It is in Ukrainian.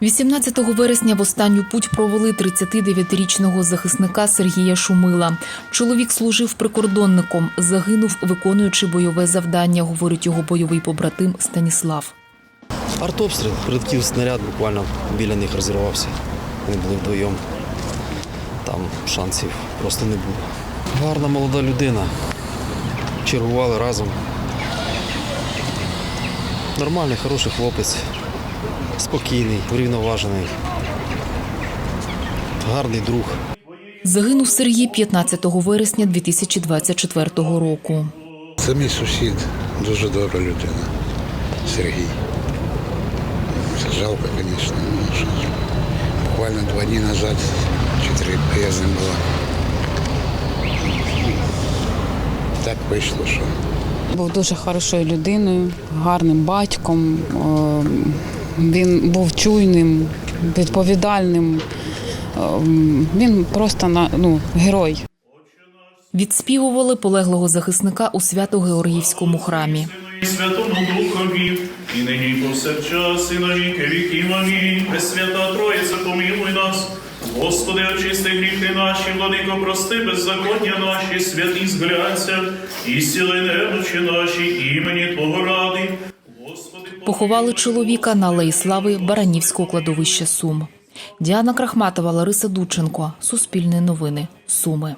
18 вересня в останню путь провели 39-річного захисника Сергія Шумила. Чоловік служив прикордонником, загинув, виконуючи бойове завдання, говорить його бойовий побратим Станіслав. Артобстріл, прилетів снаряд, буквально біля них розірвався. Вони були вдвоєм. Там шансів просто не було. Гарна молода людина. Чергували разом. Нормальний, хороший хлопець. Спокійний, врівноважений. Гарний друг. Загинув Сергій 15 вересня 2024 року. Це мій сусід, дуже добра людина. Сергій. Це жалко, звісно. Буквально два дні назад, чи три, я з ним була. Так вийшло, що Був дуже хорошою людиною, гарним батьком. Він був чуйним, відповідальним. Е, Він просто на- ну, герой. Відспівували полеглого захисника у Свято-Георгіївському храмі. Святому Духові, і нині повсякчас, і на віки віків. Амінь. Пресвята Троїця, помилуй нас. Господи, очисти гріхи наші, владико, прости беззаконня наші, святі згляться, і сіли немочі наші, імені Твого Поховали чоловіка на алеї Баранівського кладовища Сум. Діана Крахматова, Лариса Дученко. Суспільне новини. Суми.